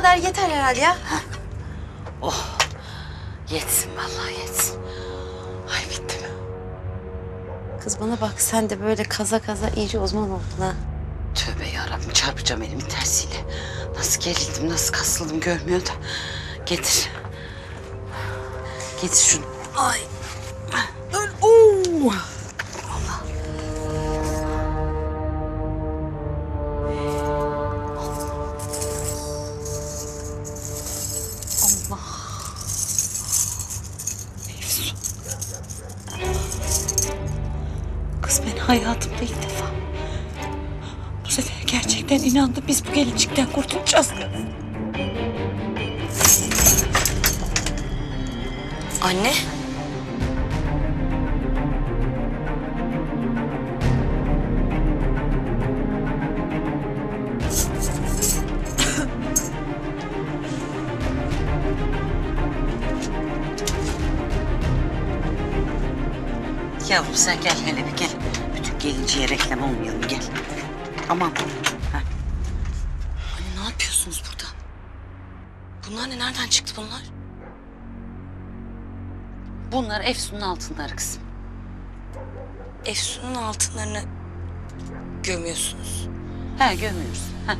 kadar yeter herhalde ya. Yetsin vallahi yetsin. Ay bittim. Kız bana bak sen de böyle kaza kaza iyice uzman oldun ha. Tövbe yarabbim çarpacağım elimin tersiyle. Nasıl gerildim, nasıl kasıldım görmüyor da. Getir. Getir şunu. Ay. Dur. Oo. Hayatımda ilk defa bu sefer gerçekten inandım biz bu gelincikten kurtulacağız. Anne. Yavrum sen gel hele bir gel. Bütün gelinciye reklam olmayalım gel. Aman. Ha. Anne ne yapıyorsunuz burada? Bunlar ne? Nereden çıktı bunlar? Bunlar Efsun'un altınları kızım. Efsun'un altınlarını gömüyorsunuz. He gömüyoruz. Ha.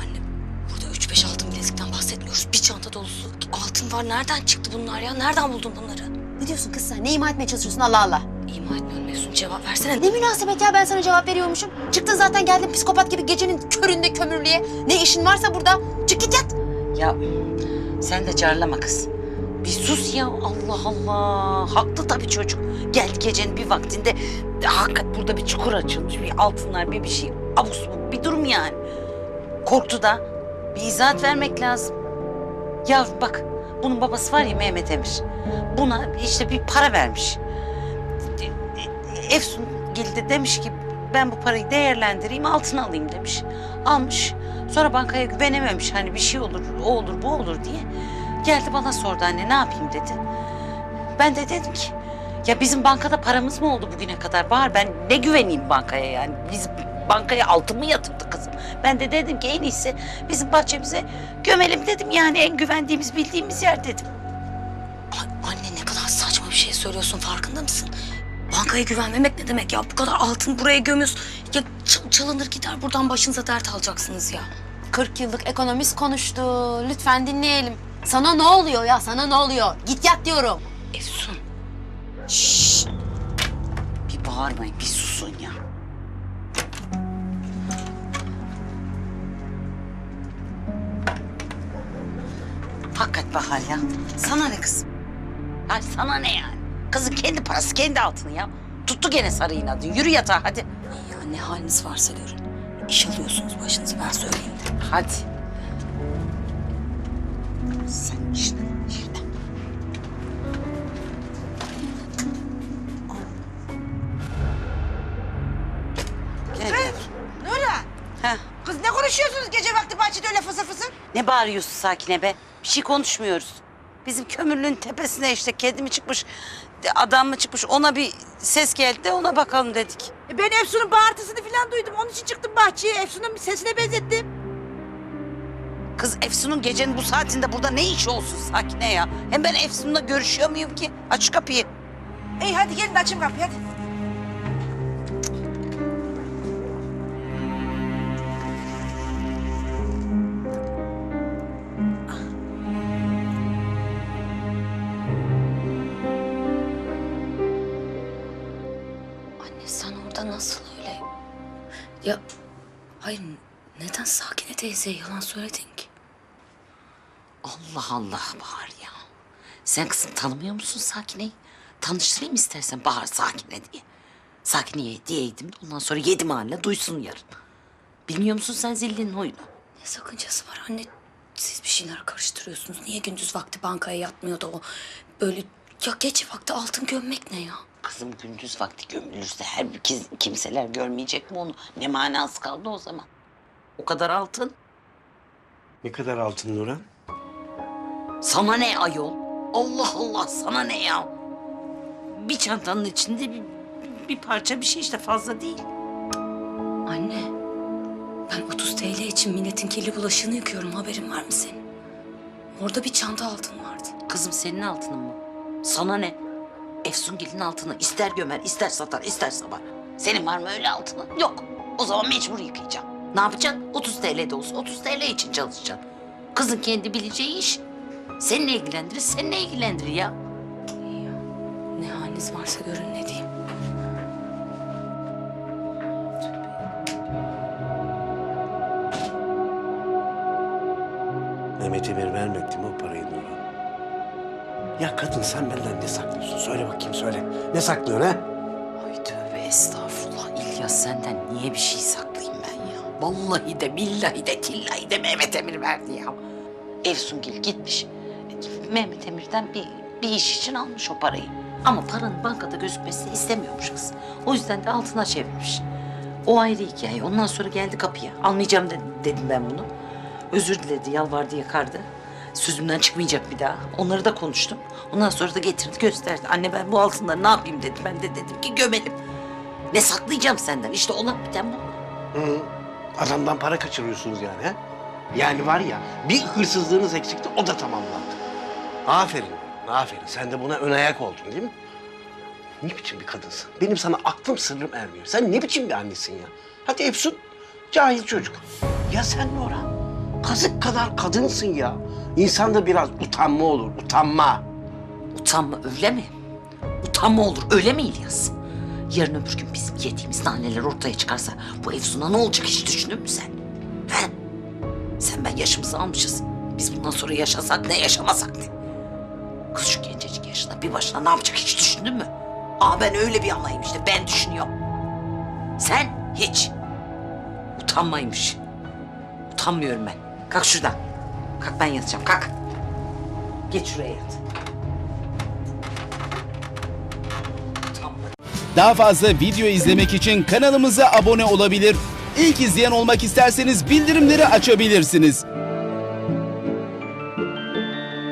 Anne burada üç beş altın bilezikten bahsetmiyoruz. Bir çanta dolusu altın var. Nereden çıktı bunlar ya? Nereden buldun bunları? Ne diyorsun kız sen? Ne ima etmeye çalışıyorsun Allah Allah? İma etmiyorum. Cevap versene. Ne münasebet ya ben sana cevap veriyormuşum. Çıktın zaten geldin psikopat gibi gecenin köründe kömürlüğe. Ne işin varsa burada. Çık git yat. Ya sen de carlama kız. Bir sus ya Allah Allah. Haklı tabii çocuk. Geldi gecenin bir vaktinde hakikat burada bir çukur açılmış. Bir altınlar bir bir şey. Abus bu bir durum yani. Korktu da bir izahat vermek lazım. Yavrum bak bunun babası var ya Mehmet Emir. Buna işte bir para vermiş. Efsun geldi demiş ki ben bu parayı değerlendireyim altın alayım demiş. Almış. Sonra bankaya güvenememiş hani bir şey olur o olur bu olur diye. Geldi bana sordu anne ne yapayım dedi. Ben de dedim ki ya bizim bankada paramız mı oldu bugüne kadar Bahar ben ne güveneyim bankaya yani biz bankaya altın mı yatırdı kızım. Ben de dedim ki en iyisi bizim bahçemize gömelim dedim yani en güvendiğimiz bildiğimiz yer dedim. Ay, anne ne kadar saçma bir şey söylüyorsun. Farkında mısın? Bankaya güvenmemek ne demek ya? Bu kadar altın buraya gömüyorsun. Ya çal- çalınır gider buradan başınıza dert alacaksınız ya. 40 yıllık ekonomist konuştu. Lütfen dinleyelim. Sana ne oluyor ya? Sana ne oluyor? Git yat diyorum. Efsun. Şşş. Bir bağırmayın, bir susun ya. Hakikat Bahar ya. Sana ne kızım? Ay sana ne yani? Kızın kendi parası, kendi altını ya. Tuttu gene sarı inadın. Yürü yatağa hadi. Ya ne haliniz varsa görün. İş alıyorsunuz başınıza ben söyleyeyim de. Hadi. Sen işte, işte. Gel, gel. Heh. kız ne konuşuyorsunuz gece vakti bahçede öyle fısır fısır? Ne bağırıyorsun Sakine be? Bir şey konuşmuyoruz. Bizim kömürlüğün tepesine işte kedi mi çıkmış, adam mı çıkmış ona bir ses geldi de ona bakalım dedik. E ben Efsun'un bağırtısını falan duydum. Onun için çıktım bahçeye. Efsun'un sesine benzettim. Kız Efsun'un gecenin bu saatinde burada ne işi olsun Sakine ya? Hem ben Efsun'la görüşüyor muyum ki? Aç kapıyı. İyi hadi gelin açın kapıyı hadi. Orada nasıl öyle? Ya hayır neden Sakine teyzeye yalan söyledin ki? Allah Allah Bahar ya. Sen kızım tanımıyor musun Sakine'yi? Tanıştırayım istersen Bahar Sakine diye. Sakine'ye hediyeydim de ondan sonra yedi mahalle duysun yarın. Bilmiyor musun sen zillinin oyunu? Ne sakıncası var anne? Siz bir şeyler karıştırıyorsunuz. Niye gündüz vakti bankaya yatmıyor da o böyle ya gece vakti altın gömmek ne ya? Kızım gündüz vakti gömülürse her bir kiz- kimseler görmeyecek mi onu? Ne manası kaldı o zaman? O kadar altın. Ne kadar altın Nurhan? Sana ne ayol? Allah Allah sana ne ya? Bir çantanın içinde bir, bir parça bir şey işte fazla değil. Anne Ben 30 TL için milletin kirli bulaşığını yıkıyorum. Haberin var mı senin? Orada bir çanta altın vardı. Kızım senin altının mı? Sana ne? Efsungil'in altını ister gömer, ister satar, ister sabar. Senin var mı öyle altının? Yok. O zaman mecbur yıkayacağım. Ne yapacaksın? 30 TL de olsa 30 TL için çalışacaksın. Kızın kendi bileceği iş. Seni ne ilgilendirir, seni ne ilgilendirir ya? Ne haliniz varsa görün ne diyeyim. Mehmet Emir vermedi mi o parayı Nurhan? Ya kadın sen benden ne saklıyorsun? Söyle bakayım söyle. Ne saklıyorsun ha? Ay tövbe estağfurullah. İlyas senden niye bir şey saklayayım ben ya? Vallahi de billahi de tillahi de Mehmet Emir verdi ya. Efsungil gitmiş. Mehmet Emir'den bir, bir iş için almış o parayı. Ama paranın bankada gözükmesini istemiyormuş kız. O yüzden de altına çevirmiş. O ayrı hikaye. Ondan sonra geldi kapıya. Almayacağım de- dedim ben bunu. Özür diledi, yalvardı, yakardı. Sözümden çıkmayacak bir daha. Onları da konuştum. Ondan sonra da getirdi gösterdi. Anne ben bu altınları ne yapayım dedi. Ben de dedim ki gömelim. Ne saklayacağım senden? İşte olan biten bu. Hı. Adamdan para kaçırıyorsunuz yani ha? Yani var ya bir hırsızlığınız eksikti o da tamamlandı. Aferin, aferin. Sen de buna ön ayak oldun değil mi? Ne biçim bir kadınsın? Benim sana aklım sırrım ermiyor. Sen ne biçim bir annesin ya? Hadi Efsun, cahil çocuk. Ya sen Nora, kazık kadar kadınsın ya. İnsanda biraz utanma olur, utanma. Utanma öyle mi? Utanma olur öyle mi İlyas? Yarın öbür gün bizim yediğimiz naneler ortaya çıkarsa bu Efsun'a ne olacak hiç düşündün mü sen? He? Sen ben yaşımızı almışız. Biz bundan sonra yaşasak ne yaşamasak ne? Kız şu gencecik yaşında bir başına ne yapacak hiç düşündün mü? Aa ben öyle bir anayım işte ben düşünüyorum. Sen hiç. Utanmaymış. Utanmıyorum ben. Kalk şuradan. Kalk ben yatacağım kalk. Geç şuraya yat. Daha fazla video izlemek için kanalımıza abone olabilir. İlk izleyen olmak isterseniz bildirimleri açabilirsiniz.